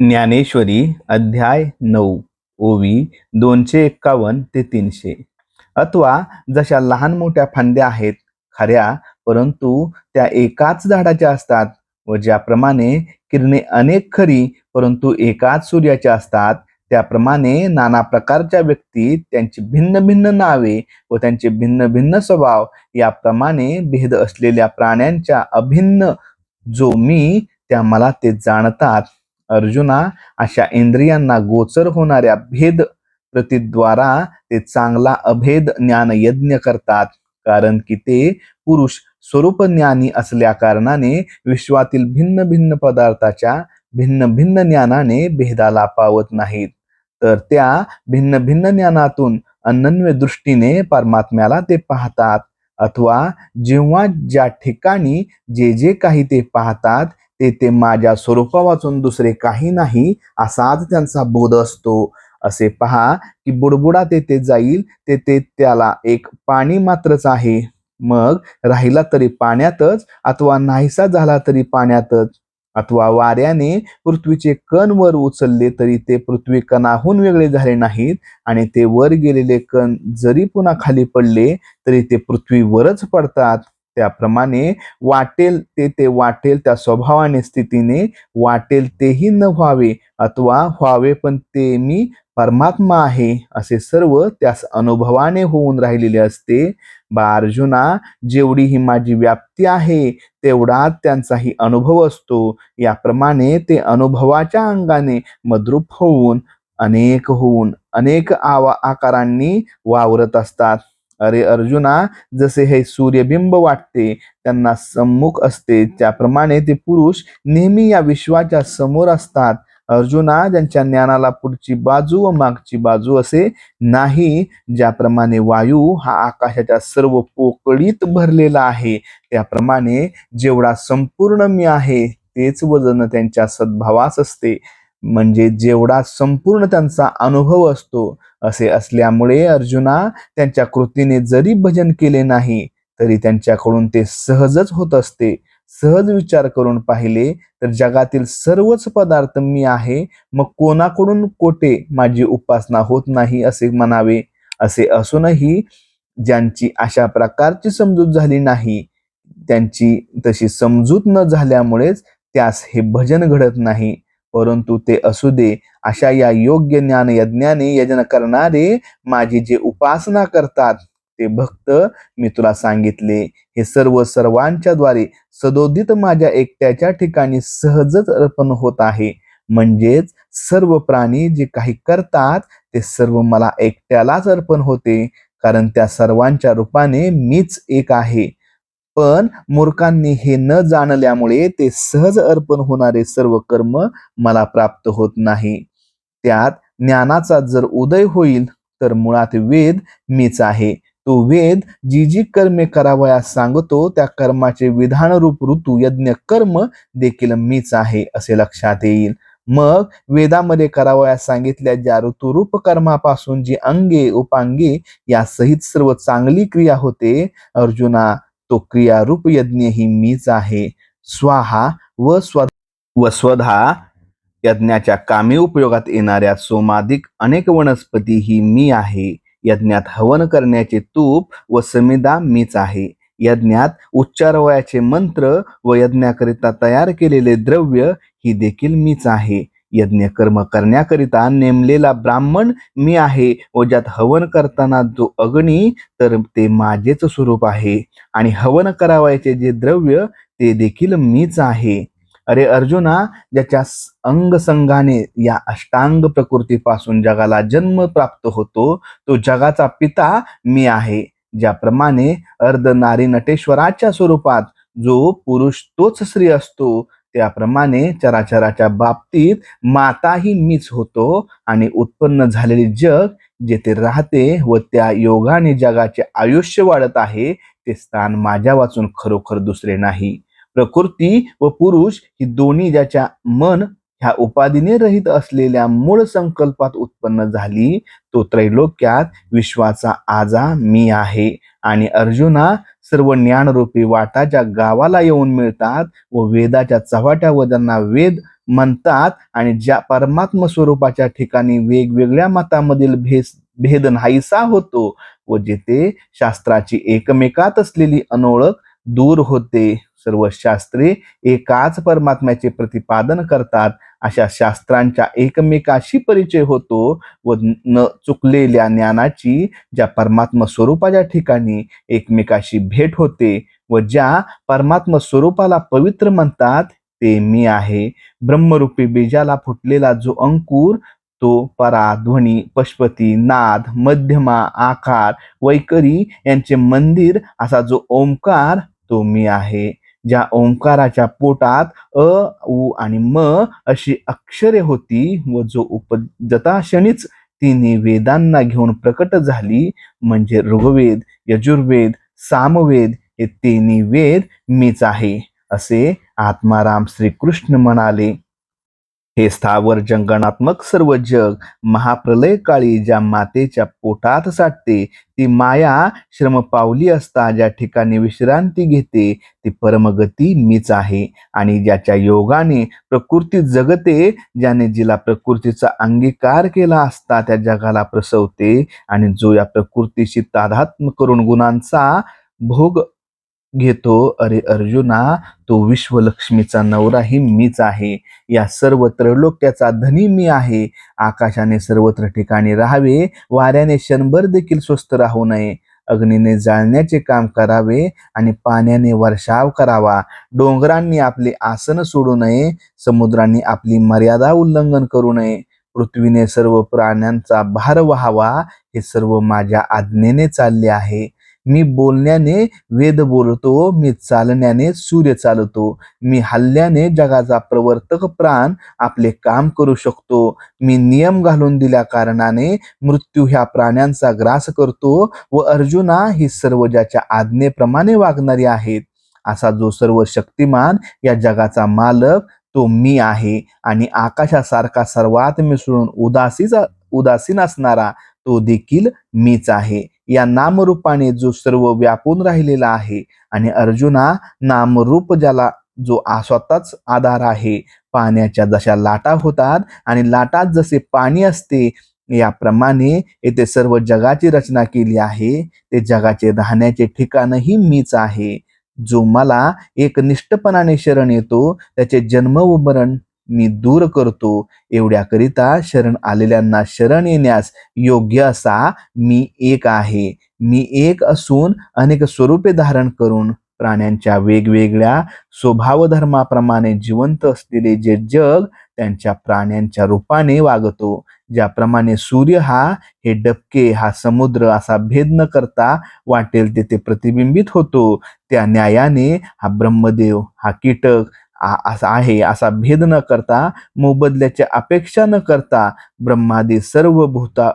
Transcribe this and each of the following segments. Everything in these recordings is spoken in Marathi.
ज्ञानेश्वरी अध्याय नऊ ओवी दोनशे एक्कावन्न ते तीनशे. अथवा जशा लहान मोठ्या फांद्या आहेत खऱ्या परंतु त्या एकाच झाडाच्या असतात व ज्याप्रमाणे किरणे अनेक खरी परंतु एकाच सूर्याच्या असतात त्याप्रमाणे नाना प्रकारच्या व्यक्ती त्यांची भिन्न भिन्न नावे व त्यांचे भिन्न भिन्न स्वभाव याप्रमाणे भेद असलेल्या प्राण्यांच्या अभिन्न जो मी त्या मला ते जाणतात. अर्जुना अशा इंद्रियांना गोचर होणाऱ्या भेद प्रतीद्वारा ते चांगला अभेद ज्ञान यज्ञ करतात. कारण की ते पुरुष स्वरूप ज्ञानी असल्या कारणाने विश्वातील भिन्न भिन्न पदार्थाच्या भिन्न भिन्न ज्ञानाने भेदाला पावत नाहीत. तर त्या भिन्न भिन्न ज्ञानातून अनन्य दृष्टीने परमात्म्याला ते पाहतात. अथवा जेव्हा ज्या ठिकाणी जे जे काही ते पाहतात ते ते माझ्या स्वरूपा वाचून दुसरे काही नाही असाच त्यांचा बोध असतो. असे पहा की बुडबुडा तेथे जाईल तेथे त्याला एक पाणी मात्रच आहे. मग राहिला तरी पाण्यातच अथवा नाहीसा झाला तरी पाण्यातच. अथवा वाऱ्याने पृथ्वीचे कण वर उचलले तरी ते पृथ्वी कणाहून वेगळे झाले नाहीत आणि ते वर गेलेले कण जरी पुन्हा खाली पडले तरी ते पृथ्वीवरच पडतात. त्याप्रमाणे वाटेल ते ते वाटेल त्या स्वभावाने स्थितीने वाटेल तेही न व्हावे अथवा व्हावे पण ते मी परमात्मा आहे असे सर्व त्यास अनुभवाने होऊन राहिलेले असते. बा अर्जुना जेवढी ही माझी व्याप्ती आहे तेवढा त्यांचाही अनुभव असतो. याप्रमाणे ते अनुभवाच्या अंगाने मद्रूप होऊन अनेक होऊन अनेक आवा आकारांनी वावरत असतात. अरे अर्जुना जसे हे सूर्यबिंब वाटते त्यांना सम्मुख असते. त्याप्रमाणे ते पुरुष नेहमी या विश्वाच्या समोर असतात. अर्जुना ज्यांच्या ज्ञानाला पुढची बाजू व मागची बाजू असे नाही ज्याप्रमाणे वायू हा आकाशाच्या सर्व पोकळीत भरलेला आहे. त्याप्रमाणे जेवढा संपूर्ण मी आहे तेच वजन त्यांच्या सद्भावास असते. म्हणजे जेवढा संपूर्ण त्यांचा अनुभव असतो असे असल्यामुळे अर्जुना त्यांच्या कृतीने जरी भजन केले नाही तरी त्यांच्याकडून ते सहजच होत असते. सहज विचार करून पाहिले तर जगातील सर्वच पदार्थ मी आहे मग कोणाकडून कोठे माझी उपासना होत नाही असे म्हणावे? असे असूनही ज्यांची अशा प्रकारची समजूत झाली नाही त्यांची तशी समजूत न झाल्यामुळेच त्यास हे भजन घडत नाही. परंतु ते असू दे अशा या योग्य ज्ञान यज्ञाने यजन करणारे माझी जे उपासना करतात ते भक्त मी तुला सांगितले. हे सर्व सर्वांच्या द्वारे सदोदित माझ्या एकट्याच्या ठिकाणी सहजच अर्पण होत आहे. म्हणजेच सर्व प्राणी जे काही करतात ते सर्व मला एकट्यालाच अर्पण होते कारण त्या सर्वांच्या रूपाने मीच एक आहे. पण मूर्खांनी हे न जाणल्यामुळे ते सहज अर्पण होणारे सर्व कर्म मला प्राप्त होत नाही. त्यात ज्ञानाचा जर उदय होईल तर मुळात वेद मीच आहे. तो वेद जी जी कर्मे करावयास सांगतो त्या कर्माचे विधान रूप ऋतू यज्ञ कर्म देखील मीच आहे असे लक्षात येईल. मग वेदामध्ये करावयास सांगितल्या ज्या ऋतुरूप कर्मापासून जी अंगे उपांगे या सहित सर्व चांगली क्रिया होते अर्जुना तो क्रियारूप यज्ञ ही मीच आहे. स्वाहा व स्व व स्वधा यज्ञाच्या कामी उपयोगात येणाऱ्या सोमादिक अनेक वनस्पती ही मी आहे. यज्ञात हवन करण्याचे तूप व समिदा मीच आहे. यज्ञात उच्चारवयाचे मंत्र व यज्ञाकरिता तयार केलेले द्रव्य ही देखील मीच आहे. यज्ञ कर्म करण्याकरिता नेमलेला ब्राह्मण मी आहे व ज्यात हवन करताना जो अग्नी तर ते माझेच स्वरूप आहे. आणि हवन करावयाचे जे द्रव्य ते देखील मीच आहे. अरे अर्जुना ज्याच्या अंगसंघाने या अष्टांग प्रकृतीपासून जगाला जन्म प्राप्त होतो तो जगाचा पिता मी आहे. ज्याप्रमाणे अर्ध नारी नटेश्वराच्या स्वरूपात जो पुरुष तोच स्त्री असतो त्याप्रमाणे चराचराच्या बाबतीत माताही मीच होतो आणि उत्पन्न झालेले जग जेथे राहते व त्या योगाने जगाचे आयुष्य वाढत आहे ते स्थान माझ्या वाचून खरोखर दुसरे नाही. प्रकृती व पुरुष ही दोन्ही ज्याच्या मन ह्या उपाधीने रहित असलेल्या मूळ संकल्पात उत्पन्न झाली तो त्रैलोक्यात विश्वाचा आजा मी आहे. आणि अर्जुना सर्व ज्ञानरूपी वाटा ज्या गावाला येऊन मिळतात व वेदाच्या चव्हाट्या व त्यांना वेद म्हणतात आणि ज्या परमात्म स्वरूपाच्या ठिकाणी वेगवेगळ्या मतामधील भेस भेद नाहीसा होतो व जिथे शास्त्राची एकमेकात असलेली अनोळख दूर होते. सर्व शास्त्रे एकाच परमात्म्याचे प्रतिपादन करतात. अशा शास्त्रांच्या एकमेकाशी परिचय होतो व न चुकलेल्या ज्ञानाची ज्या परमात्म स्वरूपाच्या ठिकाणी एकमेकाशी भेट होते व ज्या परमात्म स्वरूपाला पवित्र म्हणतात ते मी आहे. ब्रह्मरूपी बीजाला फुटलेला जो अंकुर तो परा ध्वनी पशुपती नाद मध्यमा आकार वैकरी यांचे मंदिर असा जो ओंकार तो मी आहे. ज्या ओंकाराच्या पोटात अ उ आणि म अशी अक्षरे होती व जो उप क्षणीच तिने वेदांना घेऊन प्रकट झाली म्हणजे ऋग्वेद यजुर्वेद सामवेद हे तिन्ही वेद मीच आहे असे आत्माराम श्रीकृष्ण म्हणाले. हे स्थावर जंगणात्मक सर्व जग महाप्रलय काळी ज्या मातेच्या पोटात साठते ती माया श्रम पावली असता ज्या ठिकाणी विश्रांती घेते ती परमगती मीच आहे. आणि ज्याच्या योगाने प्रकृती जगते ज्याने जिला प्रकृतीचा अंगीकार केला असता त्या जगाला प्रसवते. आणि जो या प्रकृतीशी तादात्म करून गुणांचा भोग घेतो अरे अर्जुना तो विश्वलक्ष्मीचा नवराही मीच आहे. या सर्व त्रैलोक्याचा धनी मी आहे. आकाशाने सर्वत्र ठिकाणी राहावे वाऱ्याने क्षणभर देखील स्वस्त राहू नये. अग्नीने जाळण्याचे काम करावे आणि पाण्याने वर्षाव करावा. डोंगरांनी आपले आसन सोडू नये समुद्रांनी आपली मर्यादा उल्लंघन करू नये. पृथ्वीने सर्व प्राण्यांचा भार व्हावा हे सर्व माझ्या आज्ञेने चालले आहे. मी बोलण्याने वेद बोलतो मी चालण्याने सूर्य चालतो मी हल्ल्याने जगाचा प्रवर्तक प्राण आपले काम करू शकतो मी नियम घालून दिल्या कारणाने मृत्यू ह्या प्राण्यांचा ग्रास करतो व अर्जुना ही सर्व ज्याच्या आज्ञेप्रमाणे वागणारी आहेत असा जो सर्व शक्तिमान या जगाचा मालक तो मी आहे आणि आकाशासारखा सर्वात मिसळून उदासीच उदासीन असणारा तो देखील मीच आहे. या नामरूपाने जो सर्व व्यापून राहिलेला आहे आणि अर्जुना नामरूप ज्याला जो स्वतःच आधार आहे पाण्याच्या जशा लाटा होतात आणि लाटात जसे पाणी असते याप्रमाणे येथे सर्व जगाची रचना केली आहे. ते जगाचे राहण्याचे ठिकाणही मीच आहे. जो मला एक निष्ठपणाने शरण येतो त्याचे जन्म व मरण मी दूर करतो. एवढ्याकरिता शरण आलेल्यांना शरण येण्यास योग्य असा मी एक आहे. मी एक असून अनेक स्वरूपे धारण करून प्राण्यांच्या वेगवेगळ्या स्वभावधर्माप्रमाणे जिवंत असलेले जे जग त्यांच्या प्राण्यांच्या रूपाने वागतो. ज्याप्रमाणे सूर्य हा हे डबके हा समुद्र असा भेद न करता वाटेल तेथे प्रतिबिंबित होतो. त्या न्यायाने हा ब्रह्मदेव हा कीटक असा आहे असा भेद न करता मोबदल्याची अपेक्षा न करता ब्रह्मादी सर्व भूता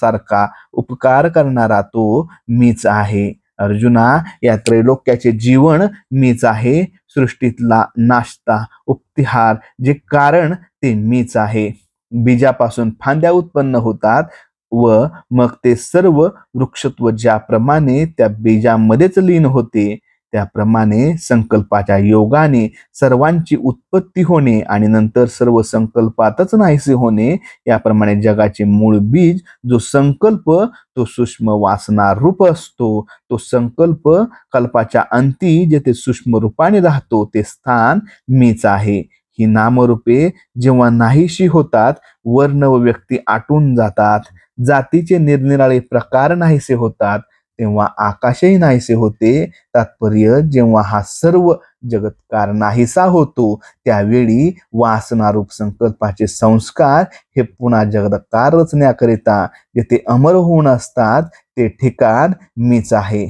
सारखा उपकार करणारा तो मीच आहे. अर्जुना या त्रैलोक्याचे जीवन मीच आहे. सृष्टीतला नाश्ता उपतिहार जे कारण ते मीच आहे. बीजापासून फांद्या उत्पन्न होतात व मग ते सर्व वृक्षत्व ज्याप्रमाणे त्या बीजामध्येच लीन होते त्याप्रमाणे संकल्पाच्या योगाने सर्वांची उत्पत्ती होणे आणि नंतर सर्व संकल्पातच नाहीसे होणे याप्रमाणे जगाचे मूळ बीज जो संकल्प तो सूक्ष्म वासना रूप असतो. तो संकल्प कल्पाच्या अंती जेथे सूक्ष्म रूपाने राहतो ते स्थान मीच आहे. ही नामरूपे जेव्हा नाहीशी होतात वर्ण व व्यक्ती आटून जातात. जातीचे निरनिराळे प्रकार नाहीसे होतात. तेव्हा आकाशही नाहीसे होते. तात्पर्य जेव्हा हा सर्व जगतकार नाहीसा होतो त्यावेळी वासनारूप संकल्पाचे संस्कार हे पुन्हा जगतकार रचण्याकरिता जेथे अमर होऊन असतात ते ठिकाण मीच आहे.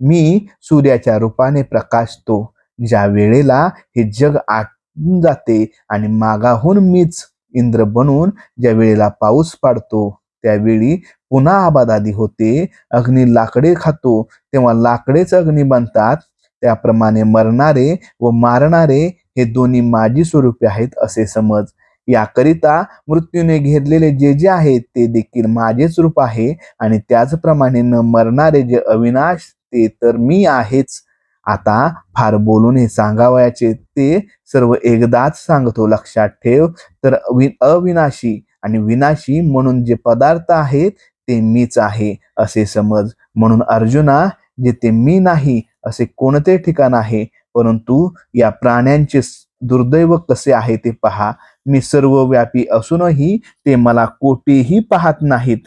मी सूर्याच्या रूपाने प्रकाशतो. ज्या वेळेला हे जग आटून जाते आणि मागाहून मीच इंद्र बनून ज्या वेळेला पाऊस पाडतो त्यावेळी पुन्हा आबादादी होते. अग्नी लाकडे खातो. तेव्हा लाकडेच अग्नी बनतात. त्याप्रमाणे मरणारे व मारणारे हे दोन्ही माझी स्वरूपे आहेत असे समज. याकरिता मृत्यूने घेरलेले जे जे आहे ते देखील माझेच रूप आहे आणि त्याचप्रमाणे न मरणारे जे अविनाश ते तर मी आहेच. आता फार बोलून हे सांगावयाचे ते सर्व एकदाच सांगतो लक्षात ठेव. तर अविनाशी आणि विनाशी म्हणून जे पदार्थ आहेत ते मीच आहे असे समज. म्हणून अर्जुना जेथे मी नाही असे कोणते ठिकाण आहे? परंतु या प्राण्यांचे दुर्दैव कसे आहे ते पहा. मी सर्वव्यापी असूनही ते मला कोठेही पाहत नाहीत.